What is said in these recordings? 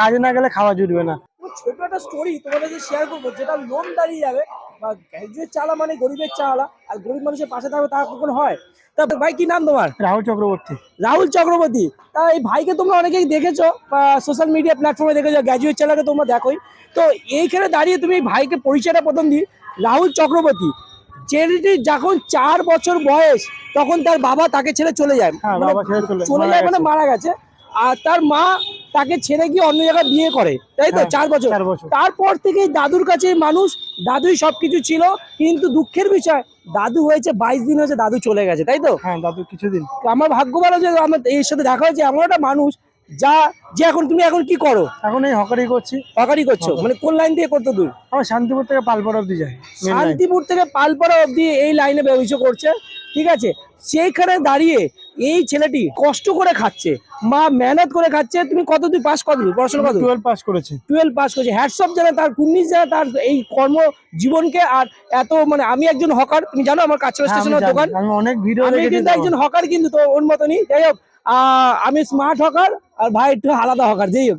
কাজে না গেলে খাওয়া জুটবে না। ছোট একটা স্টোরি তোমাদের শেয়ার করব যেটা লোন দাঁড়িয়ে যাবে বা চালা মানে গরিবের চালা আর গরিব মানুষের পাশে থাকবে তা কখন হয়? তা ভাই কি নাম তোমার? রাহুল চক্রবর্তী। রাহুল চক্রবর্তী। তা এই ভাইকে তোমরা অনেকেই দেখেছ বা সোশ্যাল মিডিয়া প্ল্যাটফর্মে দেখেছ গ্র্যাজুয়েট চালাকে তোমরা দেখোই। তো এইখানে দাঁড়িয়ে তুমি ভাইকে পরিচয়টা প্রথম দিই রাহুল চক্রবর্তী। ছেলেটি যখন চার বছর বয়স তখন তার বাবা তাকে ছেড়ে চলে যায়। হ্যাঁ, মানে চলে যায় মানে মারা গেছে। আর তার মা তাকে ছেড়ে গিয়ে অন্য জায়গায় বিয়ে করে তাই তো? হ্যাঁ, চার বছর। তারপর থেকে দাদুর কাছে মানুষ দাদুই সবকিছু ছিল কিন্তু দুঃখের বিষয় দাদু হয়েছে বাইশ দিন হয়েছে দাদু চলে গেছে তাই তো? হ্যাঁ দাদু কিছুদিন। আমার ভাগ্য ভালো যে আমার এর সাথে দেখা হয়েছে এমন একটা মানুষ যা যে এখন তুমি এখন কি করো? এখন এই হকারি করছি। হকারি করছ? মানে কোন লাইন দিয়ে করতে দূর আমার শান্তিপুর থেকে পালপাড়া অব্দি line। শান্তিপুর থেকে পালপাড়া অবধি এই লাইনে ব্যবসা করছে ঠিক আছে? সেইখানে দাঁড়িয়ে এই ছেলেটি কষ্ট করে খাচ্ছে। মা মেহনত করে খাচ্ছে। তুমি কত তুই পাস কত পড়াশোনা কত টুয়েলভ পাস করেছে। টুয়েলভ পাস করেছে। হ্যাটসঅপ জানে তার কুন্নিশ জানে তার এই কর্ম জীবনকে আর এত মানে আমি একজন হকার তুমি জানো আমার কাছে হ্যাঁ, স্টেশনের দোকান। আমি অনেক ভিডিও আমি কিন্তু একজন হকার কিন্তু তো ওর মতনই। যাই হোক আমি স্মার্ট হকার আর ভাই একটু আলাদা হকার যাই হোক।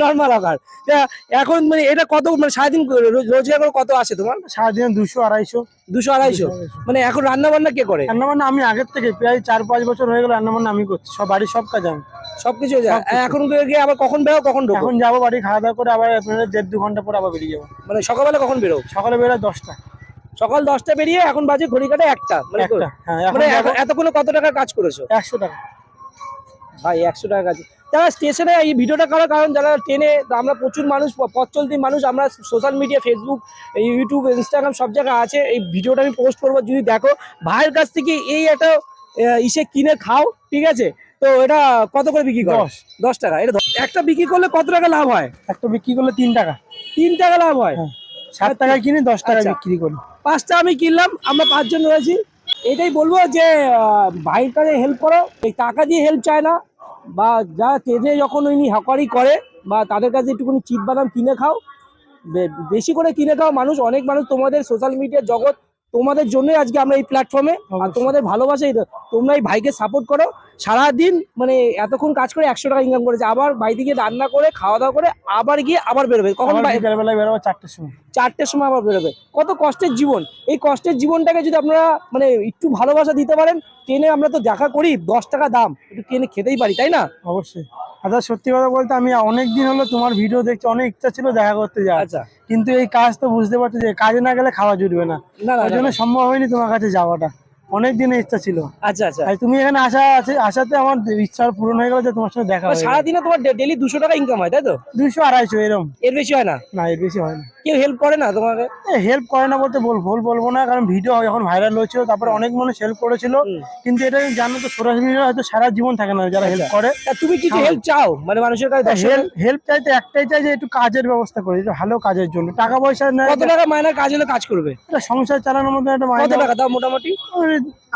নর্মাল হকার তা এখন মানে এটা কত মানে সারাদিন রোজগার করে কত আসে তোমার? সারাদিনে দুশো আড়াইশো। দুশো আড়াইশো? মানে এখন রান্না বান্না কে করে? রান্না বান্না আমি আগের থেকে প্রায় চার পাঁচ বছর হয়ে গেল রান্না বান্না আমি করছি। সব বাড়ির সব কাজ আমি। সবকিছু হয়ে। এখন গিয়ে আবার কখন বেরো কখন ঢোকো? এখন যাব বাড়ি খাওয়া দাওয়া করে আবার আপনার দেড় দু ঘণ্টা পরে আবার বেরিয়ে যাব। মানে সকালবেলা কখন বেরো সকালে বেরোয় দশটা। সকাল দশটা বেরিয়ে এখন বাজে ঘড়ি কাটে একটা। মানে হ্যাঁ মানে এতক্ষণে কত টাকা কাজ করেছ? একশো টাকা। ভাই একশো টাকা কাজ যারা স্টেশনে এই ভিডিওটা করার কারণ যারা ট্রেনে আমরা প্রচুর মানুষ পথ চলতি মানুষ আমরা social media Facebook YouTube Instagram সব জায়গায় আছে। এই ভিডিওটা আমি পোস্ট করব যদি দেখো ভাইয়ের কাছ থেকে এই একটা ইসে কিনে খাও ঠিক আছে? তো এটা কত করে বিক্রি করো? দশ। টাকা। এটা একটা বিক্রি করলে কত টাকা লাভ হয়? একটা বিক্রি করলে তিন টাকা। তিন টাকা লাভ হয়? হ্যাঁ। সাত টাকায় কিনে দশ টাকা আচ্ছা। বিক্রি করি। পাঁচটা আমি কিনলাম আমরা পাঁচজন রয়েছি। এটাই বলব যে ভাইয়ের কাছে হেল্প করো। এই টাকা দিয়ে হেল্প চায় না। বা যা তেজে যখন উনি হকারি করে বা তাদের কাছে একটুখানি চিট বাদাম কিনে খাও বেশি করে কিনে খাও, মানুষ, অনেক মানুষ তোমাদের সোশ্যাল মিডিয়া জগৎ তোমাদের জন্যই আজকে আমরা এই প্ল্যাটফর্মে আর। তোমাদের ভালোবাসাই তোমরা এই ভাইকে সাপোর্ট করো। সারাদিন মানে এতক্ষণ কাজ করে একশো টাকা ইনকাম করেছে। আবার বাড়ি গিয়ে রান্না করে খাওয়া দাওয়া করে আবার গিয়ে আবার বেরোবে। কখন বেলায় বেরোবো চারটের সময়। চারটের সময় আবার বেরোবে। কত কষ্টের জীবন। এই কষ্টের জীবনটাকে যদি আপনারা মানে একটু ভালোবাসা দিতে পারেন ট্রেনে আমরা তো দেখা করি দশ টাকা দাম। একটু ট্রেনে খেতেই পারি তাই না? অবশ্যই। আচ্ছা সত্যি কথা বলতে আমি অনেকদিন হলো তোমার ভিডিও দেখছি অনেক ইচ্ছা ছিল দেখা করতে যাওয়া আচ্ছা। কিন্তু এই কাজ তো বুঝতে পারছ যে কাজে না গেলে খাওয়া জুটবে না। ওই জন্য সম্ভব হয়নি তোমার কাছে যাওয়াটা। অনেক দিনের ইচ্ছা ছিল। আচ্ছা আচ্ছা। তুমি এখানে আসা আছে আসাতে আমার ইচ্ছা পূরণ হয়ে গেল যে তোমার সঙ্গে দেখা মানে সারাদিনে তোমার ডেলি দুশো টাকা ইনকাম হয় তাই তো? দুইশো আড়াইশো এরকম এর বেশি হয় না? না এর বেশি হয় না। কেউ হেল্প করে না তোমাকে? হেল্প করে না বলতে বল ভুল বলব না কারণ ভিডিও যখন ভাইরাল হয়েছিল তারপরে অনেক মানুষ হেল্প করেছিল। কিন্তু এটা জানো তো সরাসরি হয়তো সারা জীবন থাকে না যারা হেল্প করে। তা তুমি কিছু। হেল্প চাও? মানে মানুষের কাছে দশ হেল্প চাইতে একটাই চাই যে একটু কাজের ব্যবস্থা করে ভালো কাজের জন্য। টাকা পয়সা না কত টাকা মাইনার কাজ হলে কাজ করবে? সংসার চালানোর মধ্যে একটা কত মাইনে টাকা দাও মোটামুটি?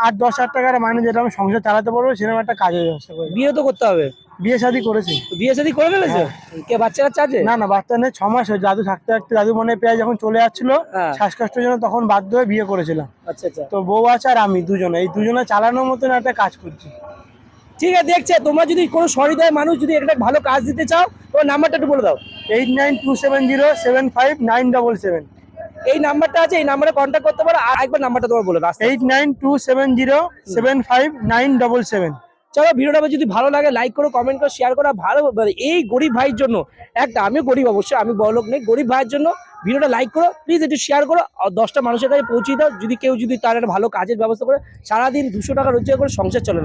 আট দশ হাজার টাকার মাইনে যেটা আমি সংসার চালাতে পারব সেরকম একটা কাজের ব্যবস্থা করে বিয়ে তো করতে হবে। বিয়ে শাদী করেছি। বিয়ে শাদী করে ফেলেছো? হ্যাঁ। কে বাচ্চা কাচ্চা আছে? না না বাচ্চা নেই ছ মাস হয়েছে। দাদু থাকতে থাকতে দাদু মনে প্রায় যখন চলে যাচ্ছিল হ্যাঁ। শ্বাসকষ্টের জন্য তখন বাধ্য হয়ে বিয়ে করেছিলাম। আচ্ছা আচ্ছা। তো বউ আছে আর আমি দুজনে। এই দুজনে চালানোর মতন একটা কাজ করছি। ঠিক আছে দেখছে। তোমরা যদি কোনো সহৃদয় মানুষ যদি একটা ভালো কাজ দিতে চাও তোমার নাম্বারটা একটু বলে দাও। Eight nine two seven zero seven five nine double seven. এই নাম্বারটা আছে এই নাম্বারে কন্ট্যাক্ট করতে পারো। আর একবার নাম্বারটা তোমার বলে দাও eight nine two seven zero seven five nine double seven. চলো ভিডিওটা যদি ভালো লাগে লাইক করো কমেন্ট করো শেয়ার করো। ভালো মানে এই গরিব ভাইয়ের জন্য একটা আমিও গরিব অবশ্যই আমি বড় লোক নেই গরিব ভাইয়ের জন্য ভিডিওটা লাইক করো প্লিজ একটু শেয়ার করো। আর দশটা মানুষের কাছে পৌঁছে দাও যদি কেউ যদি তার একটা ভালো কাজের ব্যবস্থা করে সারাদিন দুশো টাকা রোজগার করে সংসার চলে না।